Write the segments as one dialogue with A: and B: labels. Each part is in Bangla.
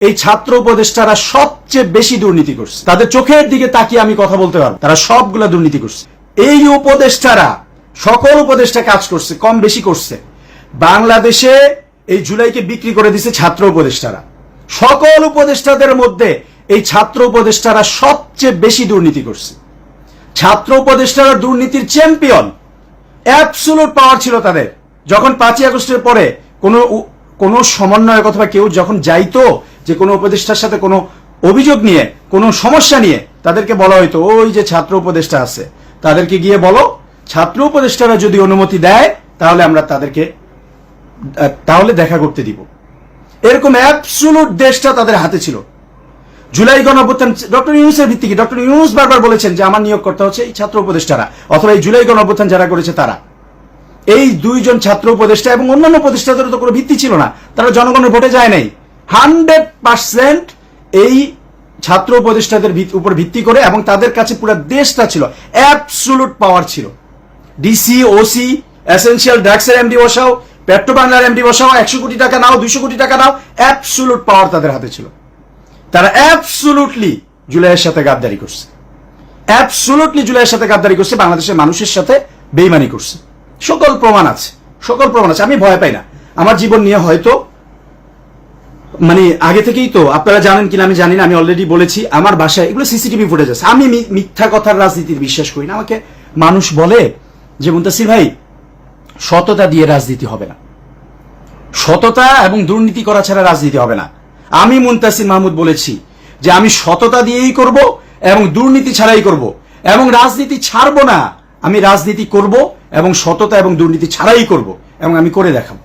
A: এই ছাত্র উপদেষ্টারা সবচেয়ে বেশি দুর্নীতি করছে। তাদের চোখের দিকে তাকিয়ে আমি কথা বলতে পারব। তারা সবগুলা দুর্নীতি করছে। এই উপদেষ্টারা সকল উপদেষ্টা কাজ করছে, কম বেশি করছে। বাংলাদেশে এই জুলাইকে বিক্রি করে দিছে ছাত্র উপদেষ্টারা। সকল উপদেষ্টাদের মধ্যে এই ছাত্র উপদেষ্টারা সবচেয়ে বেশি দুর্নীতি করছে। ছাত্র উপদেষ্টারা দুর্নীতির চ্যাম্পিয়ন অ্যাবসুলুট পাওয়ার ছিল তাদের। যখন পাঁচই আগস্টের পরে কোনো কোনো সমন্বয়ক অথবা কেউ যখন যাইতো যে কোনো উপদেষ্টার সাথে কোনো অভিযোগ নিয়ে, কোনো সমস্যা নিয়ে তাদেরকে বলা হয়তো, ওই যে ছাত্র উপদেষ্টা আছে। তাদেরকে গিয়ে বলো, ছাত্র উপদেষ্টারা যদি অনুমতি দেয়, তাহলে আমরা তাদেরকে তাহলে দেখা করতে দিব। এরকম অ্যাবসুলুট দেশটা তাদের হাতে ছিল। জুলাই গণঅভ্যুত্থান ডক্টর ইউনুসের ভিত্তিকে ডক্টর ইউনুস বারবার বলেছেন যে আমার নিয়োগকর্তা হচ্ছে এই ছাত্র উপদেষ্টারা, অথবা এই জুলাই গণঅভ্যুত্থান যারা করেছে তারা। এই দুইজন ছাত্র উপদেষ্টা এবং অন্যান্য উপদেষ্টাদের তো কোনো ভিত্তি ছিল না। তারা জনগণের ভোটে যায় নাই। হান্ড্রেড পার্সেন্ট এই ছাত্র উপদেষ্টাদের উপর ভিত্তি করে এবং তাদের কাছে পুরো দেশটা ছিল। অ্যাবসুলুট পাওয়ার ছিল। ডিসি ওসি এসেনশিয়াল ড্রাগসের এমডি বসাও পেট্রো বাংলার এমডি বসাও, একশো কোটি টাকা নাও, দুইশো কোটি টাকা নাও অ্যাবসুলুট পাওয়ার তাদের হাতে ছিল। তারা অ্যাবসুলুটলি জুলাইয়ের সাথে গাদ্দারি করছে। অ্যাবসুলুটলি জুলাইয়ের সাথে গাদ্দারি করছে, বাংলাদেশের মানুষের সাথে বেইমানি করছে। সকল প্রমাণ আছে, সকল প্রমাণ আছে, আমি ভয় পাই না। আমার জীবন নিয়ে হয়তো মানে আগে থেকেই তো আপনারা জানেন কিনা আমি জানি না, আমি অলরেডি বলেছি, আমার বাসায় এগুলো সিসিটিভি ফুটেজ আছে। আমি মিথ্যা কথার রাজনীতির বিশ্বাস করি না। আমাকে মানুষ বলে যে, মুন্তাসির ভাই, সততা দিয়ে রাজনীতি হবে না। সততা এবং দুর্নীতি করা ছাড়া রাজনীতি হবে না। আমি মুন্তাসির মাহমুদ বলেছি যে, আমি সততা দিয়েই করব এবং দুর্নীতি ছাড়াই করব এবং রাজনীতি ছাড়বো না। আমি রাজনীতি করব এবং সততা এবং দুর্নীতি ছাড়াই করব এবং আমি করে দেখাবো।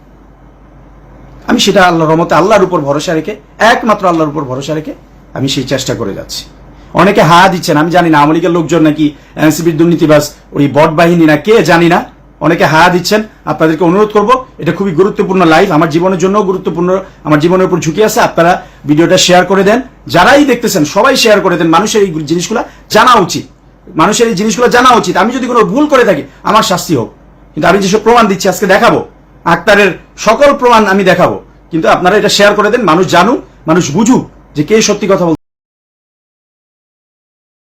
A: আমি সেটা আল্লাহর রহমতে আল্লাহর উপর ভরসা রেখে, একমাত্র আল্লাহর উপর ভরসা রেখে আমি সেই চেষ্টা করে যাচ্ছি। অনেকে হা দিচ্ছেন, আমি জানি না আওয়ামী লীগের লোকজন নাকি এনসিপির দুর্নীতিবাজ, ওই বট বাহিনী না, কে জানি না। অনেকে হা দিচ্ছেন, আপনাদেরকে অনুরোধ করব, এটা খুবই গুরুত্বপূর্ণ লাইভ, আমার জীবনের জন্য গুরুত্বপূর্ণ, আমার জীবনের উপর ঝুঁকি আছে, আপনারা ভিডিওটা শেয়ার করে দেন। যারাই দেখতেছেন, সবাই শেয়ার করে দেন, মানুষের এই জিনিসগুলো জানা উচিত। মানুষের এই জিনিসগুলো জানা উচিত। আমি যদি কোনো ভুল করে থাকি, আমার শাস্তি হোক। কিন্তু আমি যেসব প্রমাণ দিচ্ছি, আজকে দেখাবো। আক্তারের সকল প্রমাণ আমি দেখাবো। কিন্তু আপনারা এটা শেয়ার করে দেন, মানুষ জানুক, মানুষ বুঝুক যে কে সত্যি কথা